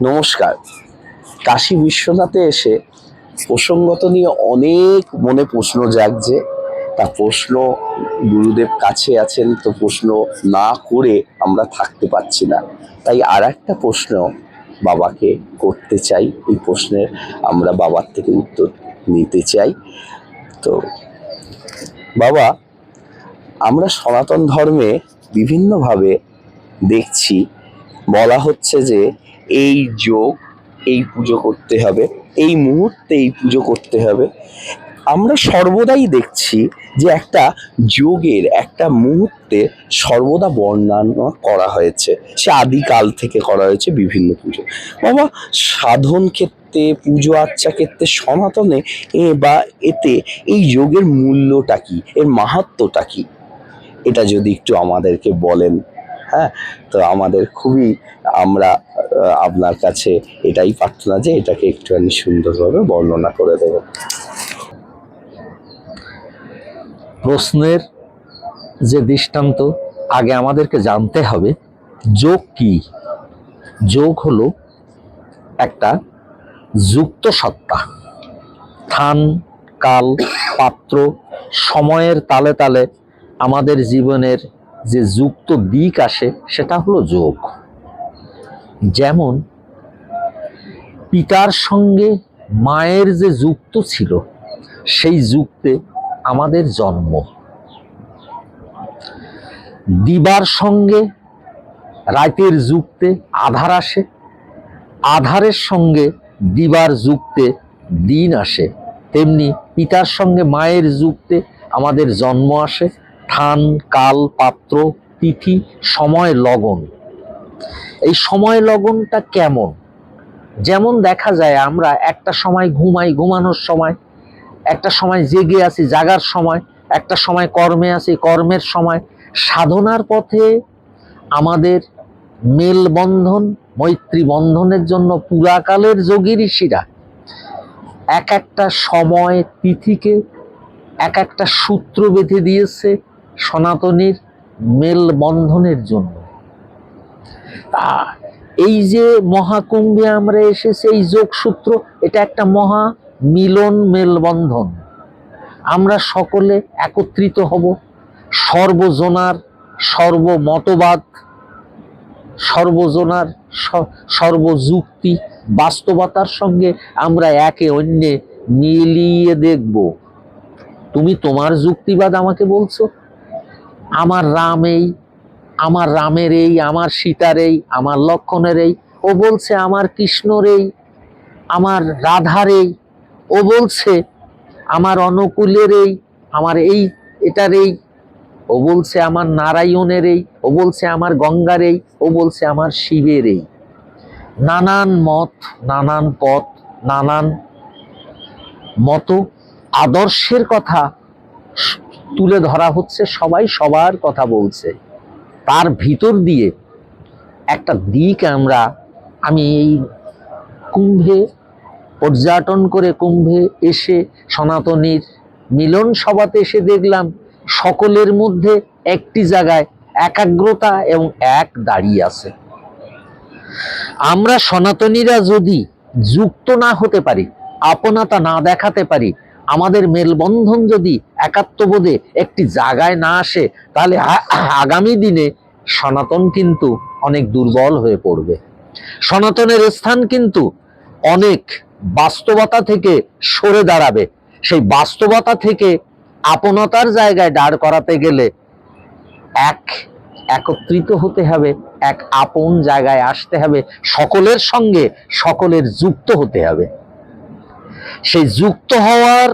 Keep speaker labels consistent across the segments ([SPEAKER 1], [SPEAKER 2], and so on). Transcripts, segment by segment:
[SPEAKER 1] নমস্কার। কাশী বিশ্বনাথে এসে প্রসঙ্গত নিয়ে অনেক মনে প্রশ্ন জাগছে। তা প্রশ্ন গুরুদেব কাছে আছেন তো প্রশ্ন না করে আমরা থাকতে পারছি না। তাই আর একটা প্রশ্ন বাবাকে করতে চাই। এই প্রশ্নের আমরা বাবার থেকে উত্তর নিতে চাই। তো বাবা, আমরা সনাতন ধর্মে বিভিন্নভাবে দেখছি, বলা হচ্ছে যে এই যোগ, এই পুজো করতে হবে, এই মুহূর্তে এই পুজো করতে হবে। আমরা সর্বদাই দেখছি যে একটা যোগের, একটা মুহূর্তে সর্বদা বর্ণনা করা হয়েছে। সে আদিকাল থেকে করা হয়েছে বিভিন্ন পুজো। বাবা, সাধন ক্ষেত্রে, পুজো আর্চা ক্ষেত্রে, সনাতনে, এ বা এতে এই যোগের মূল্যটা কি? এর মাহাত্মটা কি? এটা যদি একটু আমাদেরকে বলেন। হ্যাঁ তো আমাদের খুবই, আমরা আপনার কাছে এটাই প্রার্থনা যে এটাকে একটুখানি সুন্দরভাবে বর্ণনা করে দেবো।
[SPEAKER 2] প্রশ্নের যে দৃষ্টান্ত, আগে আমাদেরকে জানতে হবে, যোগ কি? যোগ হলো একটা যুক্ত সত্তা। স্থান, কাল, পাত্র, সময়ের তালে তালে আমাদের জীবনের যে যুক্ত দিক আসে, সেটা হলো যোগ। যেমন, পিতার সঙ্গে মায়ের যে যুক্ত ছিল, সেই যুক্তে আমাদের জন্ম। দিবার সঙ্গে রাতের যুক্তে আধার আসে, আধারের সঙ্গে দিবার যুক্তে দিন আসে, তেমনি পিতার সঙ্গে মায়ের যুক্তে আমাদের জন্ম আসে ঠান কাল, পাত্র, তিথি, সময়, লগন। এই সময়, লগনটা কেমন? যেমন দেখা যায়, আমরা একটা সময় ঘুমাই, ঘুমানোর সময়, একটা সময় জেগে আছি, জাগার সময়, একটা সময় কর্মে আছি, কর্মের সময়। সাধনার পথে আমাদের মেলবন্ধন মৈত্রী বন্ধনের জন্য পুরাকালের যোগী ঋষিরা এক একটা সময় তিথিকে, এক একটা সূত্র বেঁধে দিয়েছে সনাতনীর মেলবন্ধনের জন্য। তা, এই যে মহাকুম্ভে আমরা এসেছি, এই যোগসূত্র, এটা একটা মহা মিলন মেলবন্ধন। আমরা সকলে একত্রিত হব, সর্বজনার সর্বমতবাদ, সর্বজনার সর্বযুক্তি, বাস্তবতার সঙ্গে আমরা একে অন্যে মিলিয়ে দেখব। তুমি তোমার যুক্তিবাদ আমাকে বলছো? আমার রাম এই, আমার রামের এই, আমার সীতার এই, আমার লক্ষণের এই। ও বলছে, আমার কৃষ্ণর এই, আমার রাধার এই। ও বলছে, আমার অনুকূলের এই, আমার এই, এটার এই। ও বলছে, আমার নারায়ণের এই। ও বলছে, আমার গঙ্গার এই। ও বলছে, আমার শিবের এই। নানান মত, নানান পথ, নানান মতো, আদর্শের কথা তুলে ধরা হচ্ছে, সবাই সবার কথা বলছে। তার ভিতর দিয়ে একটা দিক আমরা, আমি এই কুম্ভে পর্যটন করে কুম্ভে এসে সনাতনীর মিলন সভাতে এসে দেখলাম, সকলের মধ্যে একটি জায়গায় একাগ্রতা এবং এক দাঁড়িয়ে আছে। আমরা সনাতনীরা যদি যুক্ত না হতে পারি আপনাতা না দেখাতে পারি আমাদের মেলবন্ধন যদি একাত্মবোধে একটি জায়গায় না আসে, তাহলে আগামী দিনে সনাতন কিন্তু অনেক দুর্বল হয়ে পড়বে। সনাতনের স্থান কিন্তু অনেক বাস্তবতা থেকে সরে দাঁড়াবে। সেই বাস্তবতা থেকে আপনতার জায়গায় দাঁড় করাতে গেলে এক একত্রিত হতে হবে, এক আপন জায়গায় আসতে হবে, সকলের সঙ্গে সকলের যুক্ত হতে হবে। সেই যুক্ত হওয়ার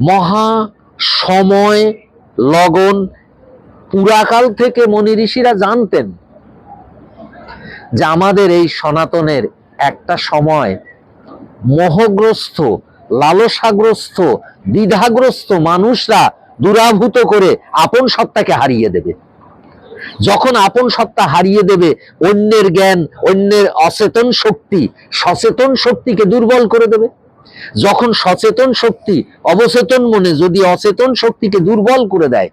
[SPEAKER 2] মহা সময়, লগন পুরাকাল থেকে মনি ঋষিরা জানতেন যে আমাদের এই সনাতনের একটা সময় মোহগ্রস্ত লালসাগ্রস্ত দ্বিধাগ্রস্ত মানুষরা দুরাভূত করে আপন সত্তাকে হারিয়ে দেবে। যখন আপন সত্তা হারিয়ে দেবে, অন্যের জ্ঞান, অন্যের অচেতন শক্তি, সচেতন শক্তিকে দুর্বল করে দেবে। যখন সচেতন শক্তি, অবচেতন মনে যদি অচেতন শক্তিকে দুর্বল করে দেয়,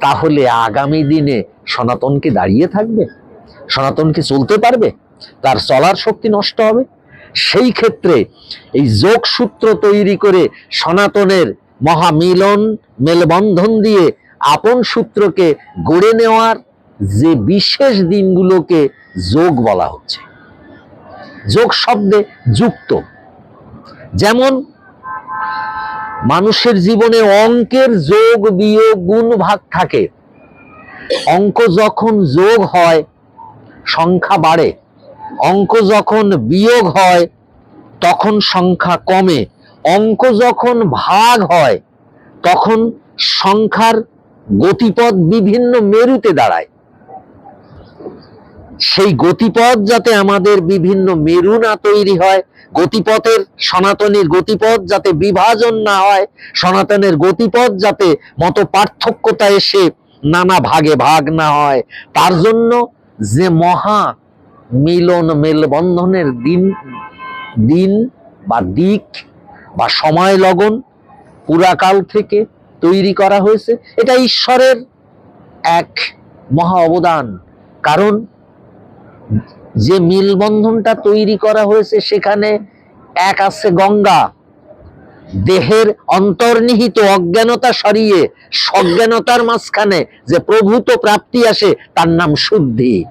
[SPEAKER 2] তাহলে আগামী দিনে সনাতন দাঁড়িয়ে থাকবে? সনাতন চলতে পারবে? তার চলার শক্তি নষ্ট হবে? সেই ক্ষেত্রে এই যোগসূত্র তৈরি করে সনাতনের মহামিলন মেলবন্ধন দিয়ে আপন সূত্রকে গড়ে নেওয়ার যে বিশেষ দিনগুলোকে যোগ বলা হচ্ছে। যোগ শব্দে যুক্ত। যেমন মানুষের জীবনে অঙ্কের যোগ, বিয়োগ, গুণ, ভাগ থাকে। অঙ্ক যখন যোগ হয়, সংখ্যা বাড়ে। অঙ্ক যখন বিয়োগ হয়, তখন সংখ্যা কমে। অঙ্ক যখন ভাগ হয়, তখন সংখ্যার গতিপথ বিভিন্ন মেরুতে দাঁড়ায়। সেই গতিপথ যাতে আমাদের বিভিন্ন মেরু না তৈরি হয়, গতিপথের সনাতনীর গতিপথ যাতে বিভাজন না হয়, সনাতনের গতিপথ যাতে মত পার্থক্যতা এসে নানা ভাগে ভাগ না হয়, তার জন্য যে মহা মিলন মেলবন্ধনের দিন দিন বা দিক বা সময় লগন পুরাকাল থেকে তৈরি করা হয়েছে, এটা ঈশ্বরের এক মহা অবদান। কারণ যে মিলবন্ধনটা তৈরি করা হয়েছে সেখানে এক আছে গঙ্গা। দেহের অন্তর্নিহিত অজ্ঞানতা সরিয়ে সজ্ঞানতার মাঝখানে যে প্রভূত প্রাপ্তি আসে, তার নাম শুদ্ধি।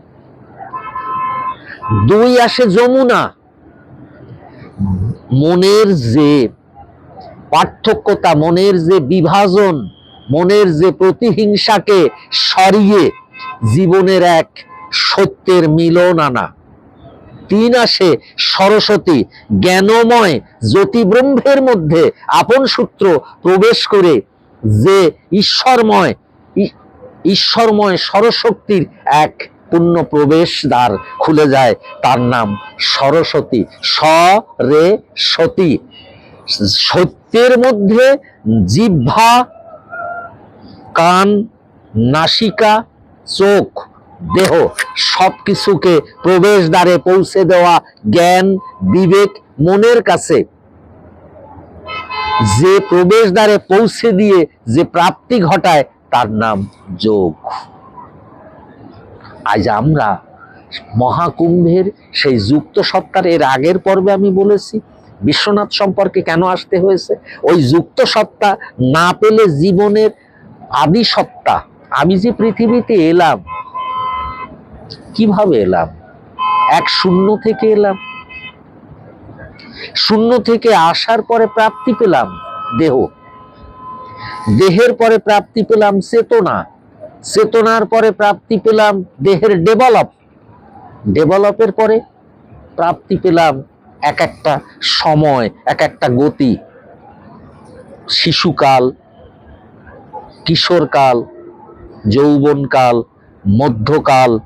[SPEAKER 2] দুই আসে যমুনা। মনের যে পার্থক্যতা, মনের যে বিভাজন, মনের যে প্রতিহিংসাকে সরিয়ে জীবনের এক সত্যের মিলন আনা। তিন আসে সরস্বতী, জ্ঞানময় জ্যোতি ব্রহ্মের মধ্যে আপন সূত্র প্রবেশ করে যে ঈশ্বরময় ঈশ্বরময় সরস্বতীর এক পূর্ণ প্রবেশ দ্বার খুলে যায়, তার নাম সরস্বতী। স রে সতী। সত্যের মধ্যে জিহ্বা, কান, নাসিকা, চোখ দেহ, সবকিছুকে প্রবেশ দ্বারে পৌঁছে দেওয়া জ্ঞান, বিবেক, মনের কাছে। যে প্রবেশ দ্বারে পৌঁছে দিয়ে যে প্রাপ্তি ঘটায়, তার নাম যোগ। আজ আমরা মহাকুম্ভের সেই যুক্ত সত্তার, এর আগের পর্বে আমি বলেছি, বিশ্বনাথ সম্পর্কে কেন আসতে হয়েছে? ওই যুক্ত সত্তা না পেলে জীবনের আদি সত্তা আমি যে পৃথিবীতে এলাম কীভাবে এলাম? এক শূন্য থেকে এলাম। শূন্য থেকে আসার পরে প্রাপ্তি পেলাম দেহ। দেহের পরে প্রাপ্তি পেলাম চেতনা। চেতনার পরে প্রাপ্তি পেলাম দেহের ডেভেলপ ডেভেলপের পরে প্রাপ্তি পেলাম এক একটা সময়, এক একটা গতি। শিশুকাল, কিশোরকাল, যৌবনকাল, মধ্যকাল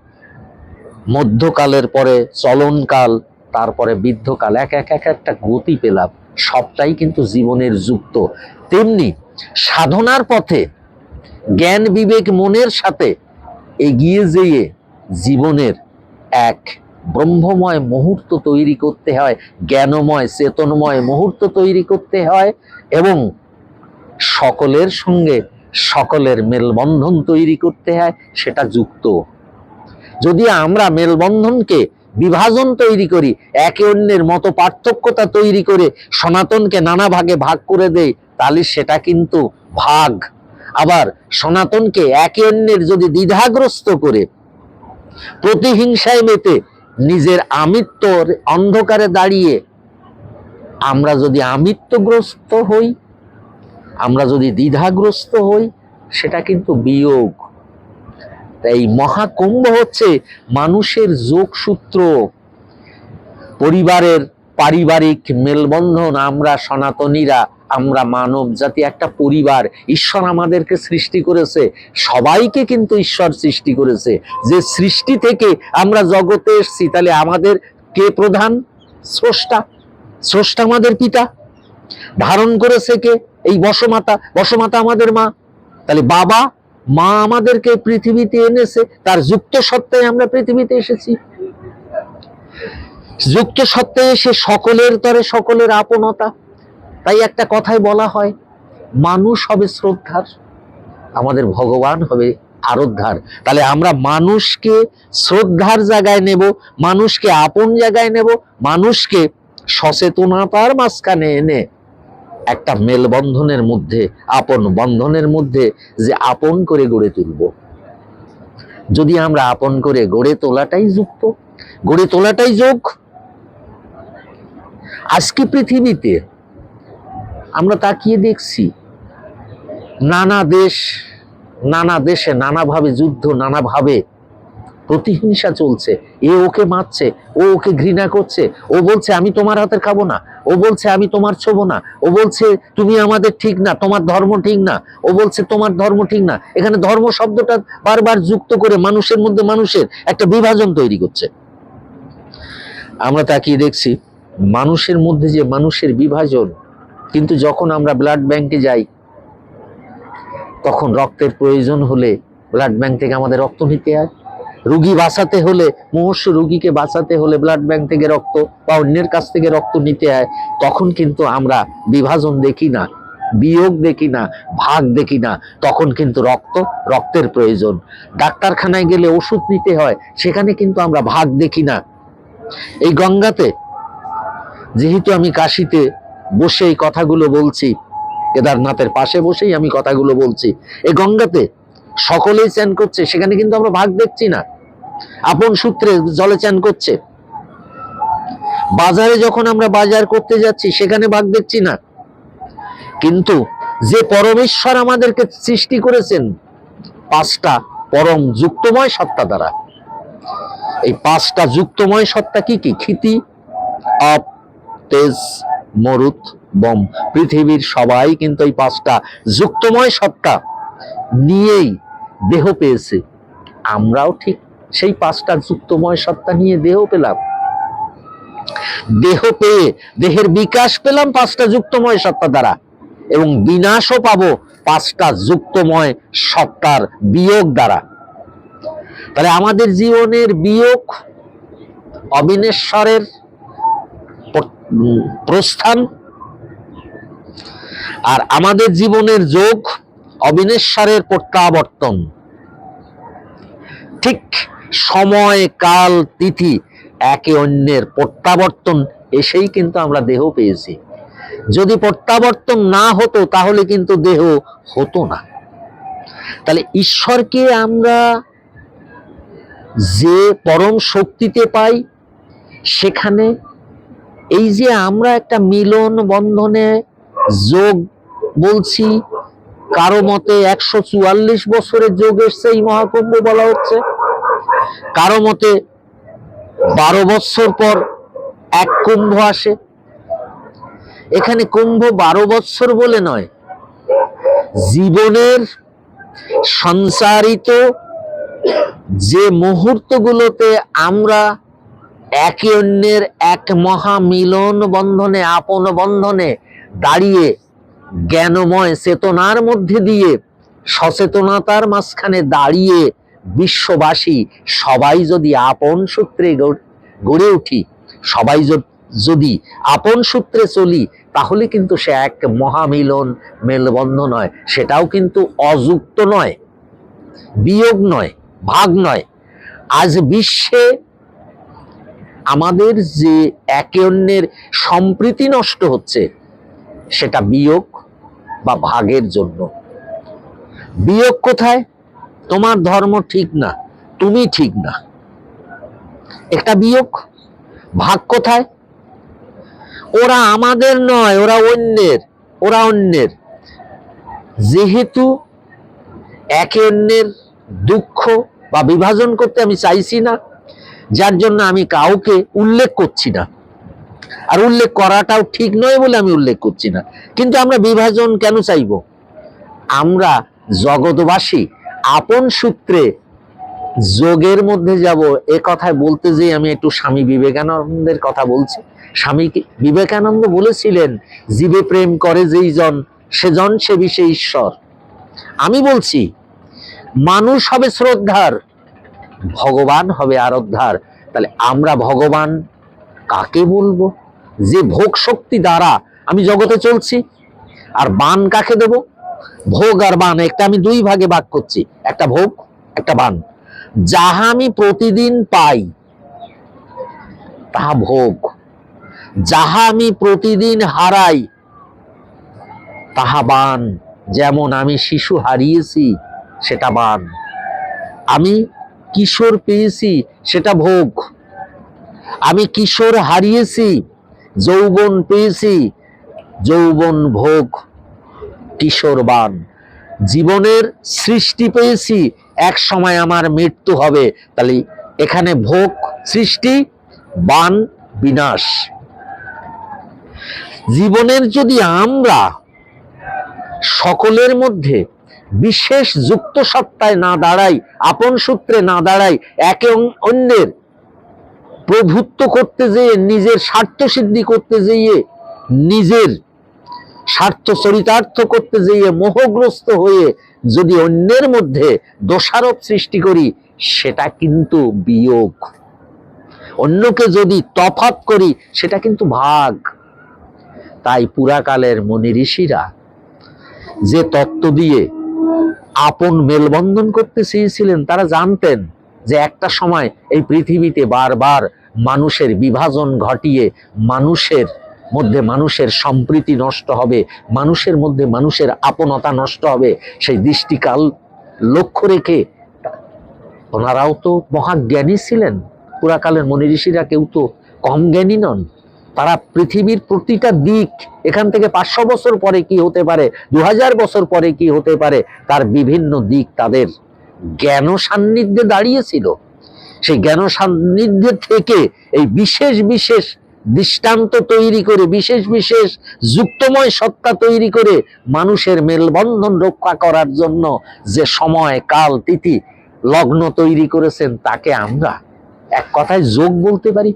[SPEAKER 2] মধ্যকালের পরে চলনকাল, তারপরে বৃদ্ধকাল, এক এক এক একটা গতি পেলাম। সবটাই কিন্তু জীবনের যুক্ত। তেমনি সাধনার পথে, জ্ঞান, বিবেক, মনের সাথে এগিয়ে যেয়ে জীবনের এক ব্রহ্মময় মুহূর্ত তৈরি করতে হয়, জ্ঞানময়, চেতনময় মুহূর্ত তৈরি করতে হয় এবং সকলের সঙ্গে সকলের মেলবন্ধন তৈরি করতে হয়, সেটা যুক্ত। যদি আমরা মেলবন্ধনকে বিভাজন তৈরি করি, একে অন্যের মতো পার্থক্যতা তৈরি করে সনাতনকে নানা ভাগে ভাগ করে দেই, তাহলে সেটা কিন্তু ভাগ। আবার সনাতনকে একে অন্যের যদি দ্বিধাগ্রস্ত করে, প্রতিহিংসায় মেতে নিজের আমিত্বর অন্ধকারে দাঁড়িয়ে আমরা যদি আমিত্বগ্রস্ত হই, আমরা যদি দ্বিধাগ্রস্ত হই, সেটা কিন্তু বিয়োগ। এই মহাকুম্ভ হচ্ছে মানুষের যোগসূত্র। পরিবারের পারিবারিক মেলবন্ধন, আমরা সনাতনীরা, আমরা মানব জাতি, একটা পরিবার, ঈশ্বর আমাদেরকে সৃষ্টি করেছে। সবাইকে কিন্তু ঈশ্বর সৃষ্টি করেছে। যে সৃষ্টি থেকে আমরা জগতে এসেছি, তাহলে আমাদের কে প্রধান? স্রষ্টা। স্রষ্টা আমাদের পিতা। ধারণ করেছে কে? এই বসমাতা। বসমাতা আমাদের মা। তাহলে বাবা মা আমাদেরকে পৃথিবীতে এনেছে, তার যুক্ত সত্তায় আমরা পৃথিবীতে এসেছি। যুক্ত সত্ত্বে এসে সকলের তরে সকলের আপনতা। তাই একটা কথাই বলা হয়, মানুষ হবে শ্রদ্ধার, আমাদের ভগবান হবে আরোদ্ধার তাহলে আমরা মানুষকে শ্রদ্ধার জায়গায় নেব, মানুষকে আপন জায়গায় নেব, মানুষকে সচেতনতার মাঝখানে এনে একটা মেলবন্ধনের মধ্যে, আপন বন্ধনের মধ্যে যে আপন করে গড়ে তুলব। যদি আমরা আপন করে গড়ে তোলাটাই যুক্ত, গড়ে তোলাটাই যোগ। আজকে পৃথিবীতে আমরা তাকিয়ে দেখছি, নানা দেশ, নানা দেশে নানাভাবে যুদ্ধ, নানাভাবে প্রতিহিংসা চলছে। এ ওকে মারছে, ও ওকে ঘৃণা করছে, ও বলছে, আমি তোমার হাতের খাব না। ও বলছে, আমি তোমার ছোবো না। ও বলছে, তুমি আমাদের ঠিক না, তোমার ধর্ম ঠিক না। ও বলছে, তোমার ধর্ম ঠিক না। এখানে ধর্ম শব্দটা বারবার যুক্ত করে মানুষের মধ্যে মানুষের একটা বিভাজন তৈরি করছে। আমরা তাকিয়ে দেখছি, মানুষের মধ্যে যে মানুষের বিভাজন, কিন্তু যখন আমরা ব্লাড ব্যাংকে যাই, তখন রক্তের প্রয়োজন হলে ব্লাড ব্যাংক থেকে আমাদের রক্ত নিতে হয়। রুগী বাঁচাতে হলে মুমূর্ষু রুগীকে বাঁচাতে হলে ব্লাড ব্যাংক থেকে রক্ত বা অন্যের কাছ থেকে রক্ত নিতে হয়, তখন কিন্তু আমরা বিভাজন দেখি না, বিয়োগ দেখি না, ভাগ দেখি না, তখন কিন্তু রক্ত, রক্তের প্রয়োজন। ডাক্তারখানায় গেলে ওষুধ নিতে হয়, সেখানে কিন্তু আমরা ভাগ দেখি না। এই গঙ্গাতে, যেহেতু আমি কাশিতে বসে এই কথাগুলো বলছি, কেদারনাথের পাশে বসেই আমি কথাগুলো বলছি, এই গঙ্গাতে সকলেই চ্যান করছে, সেখানে কিন্তু আমরা ভাগ দেখছি না। আপন সূত্রে জলে চ্যান করছে। বাজারে যখন আমরা বাজার করতে যাচ্ছি, সেখানে ভাগ দেখছি না। কিন্তু যে পরমেশ্বর আমাদেরকে সৃষ্টি করেছেন, পাঁচটা পরম যুক্তময় সত্তা দ্বারা। এই পাঁচটা যুক্তময় সত্তা কি কি? ক্ষিতি, আপ, তেজ, মরুত, বম। পৃথিবীর সবাই কিন্তু এই পাঁচটা যুক্তময় সত্তা নিয়েই দেহ পেয়েছে। আমরাও ঠিক সেই পাঁচটা যুক্তময় সত্তা নিয়ে দেহ পেলাম। দেহ পেয়ে, দেহের বিকাশ পেলাম পাঁচটা যুক্তময় সত্তা দ্বারা এবং বিনাশও পাবো পাঁচটা যুক্তময় সত্তার বিয়োগ দ্বারা। তাহলে আমাদের জীবনের বিয়োগ অবিনেশ্বরের প্রস্থান আর আমাদের জীবনের যোগ অবিনেশ্বরের প্রত্যাবর্তন। ঠিক সময়, কাল, তিথি, একে অন্যের প্রত্যাবর্তন, এসেই কিন্তু আমরা দেহ পেয়েছি। যদি প্রত্যাবর্তন না হতো, তাহলে কিন্তু দেহ হতো না। তাহলে ঈশ্বরকে আমরা যে পরম শক্তিতে পাই, সেখানে এই যে আমরা একটা মিলন বন্ধনে যোগ বলছি, কারও মতে একশো চুয়াল্লিশ বছরের যোগ এসছে এই মহাকুম্ভ বলা হচ্ছে। কারও মতে বারো বছর পর এক কুম্ভ আসে। এখানে কুম্ভ বারো বৎসর বলে নয়। জীবনের সঞ্চারিত যে মুহূর্তগুলোতে আমরা একে অন্যের এক মহা মিলন বন্ধনে, আপন বন্ধনে দাঁড়িয়ে জ্ঞানময় চেতনার মধ্যে দিয়ে সচেতনতার মাঝখানে দাঁড়িয়ে বিশ্ববাসী, সবাই যদি আপন সূত্রে গড়ে উঠি, সবাই যদি আপন সূত্রে চলি, তাহলে কিন্তু সে এক মহামিলন মেলবন্ধন নয়, সেটাও কিন্তু অযুক্ত নয়, বিয়োগ নয়, ভাগ নয়। আজ বিশ্বে আমাদের যে একে অন্যের সম্প্রীতি নষ্ট হচ্ছে, সেটা বিয়োগ বা ভাগের জন্য। বিয়োগ কোথায়? তোমার ধর্ম ঠিক না, তুমি ঠিক না। একটা বিয়োগ, ভাগ কোথায়? ওরা আমাদের নয়, ওরা অন্যের ওরা অন্যের। যেহেতু একে অন্যের দুঃখ বা বিভাজন করতে আমি চাইছি না, যার জন্য আমি কাউকে উল্লেখ করছি না। আর উল্লেখ করাটাও ঠিক নয় বলে আমি উল্লেখ করছি না। কিন্তু আমরা বিভাজন কেন চাইব? আমরা জগৎবাসী আপন সূত্রে যোগের মধ্যে যাব, এ কথায় বলতে যে আমি একটু স্বামী বিবেকানন্দের কথা বলছি। স্বামী বিবেকানন্দ বলেছিলেন, জীবে প্রেম করে যেই জন সেজন সে বিষে ঈশ্বর। আমি বলছি, মানুষ হবে শ্রদ্ধার, ভগবান হবে আরাধ্যার। তাহলে আমরা ভগবান কাকে বলব? যে ভোগ শক্তি দ্বারা আমি জগতে চলছি, আর বান কাকে দেব? ভোগ আর বান, একটা আমি দুই ভাগে ভাগ করছি। একটা ভোগ, একটা বান। যাহা আমি প্রতিদিন পাই, তাহা ভোগ। যাহা আমি প্রতিদিন হারাই, তাহা বান। যেমন আমি শিশু হারিয়েছি, সেটা বান। আমি কিশোর পেয়েছি, সেটা ভোগ। আমি কিশোর হারিয়েছি, যৌবন পেয়েছি, যৌবন ভোগ। কিশোর বান। জীবনের সৃষ্টি পেয়েছি, এক সময় আমার মৃত্যু হবে। তাহলে এখানে ভোগ, সৃষ্টি, বান, বিনাশ। জীবনের যদি আমরা সকলের মধ্যে বিশেষ যুক্ত সত্তায় না দাঁড়াই, আপন সূত্রে না দাঁড়াই, একে অন্যের প্রভুত্ব করতে যেয়ে, নিজের স্বার্থ সিদ্ধি করতে যেয়ে, নিজের স্বার্থ চরিতার্থ করতে যেয়ে মোহগ্রস্ত হয়ে যদি অন্যের মধ্যে দোষারোপ সৃষ্টি করি, সেটা কিন্তু বিয়োগ। অন্যকে যদি তফাত করি, সেটা কিন্তু ভাগ। তাই পুরাকালের মনি ঋষিরা যে তত্ত্ব দিয়ে আপন মেলবন্ধন করতে চেয়েছিলেন, তারা জানতেন যে একটা সময় এই পৃথিবীতে বারবার মানুষের বিভাজন ঘটিয়ে মানুষের মধ্যে মানুষের সম্প্রীতি নষ্ট হবে, মানুষের মধ্যে মানুষের আপনতা নষ্ট হবে, সেই দৃষ্টিকাল লক্ষ্য রেখে ওনারাও তো মহাজ্ঞানী ছিলেন। পুরাকালের মনি ঋষিরা কেউ তো কম জ্ঞানী নন। তারা পৃথিবীর প্রতিটা দিক, এখান থেকে পাঁচশো বছর পরে কি হতে পারে দু হাজার বছর পরে কি হতে পারে, তার বিভিন্ন দিক তাদের জ্ঞান সান্নিধ্যে দাঁড়িয়েছিল। সেই জ্ঞান সান্নিধ্যে থেকে এই বিশেষ বিশেষ দৃষ্টান্ত তৈরি করে, বিশেষ বিশেষ যুক্তময় সত্তা তৈরি করে মানুষের মেলবন্ধন রক্ষা করার জন্য যে সময়, কাল, তিথি, লগ্ন তৈরি করেছেন, তাকে আমরা এক কথায় যোগ বলতে পারি।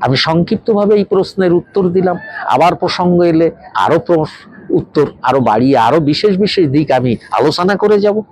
[SPEAKER 2] আমি সংক্ষিপ্তভাবে এই প্রশ্নের উত্তর দিলাম। আবার প্রসঙ্গ এলে আরও প্রস- উত্তর, আরও বাড়িয়ে, আরও বিশেষ বিশেষ দিক আমি আলোচনা করে যাব।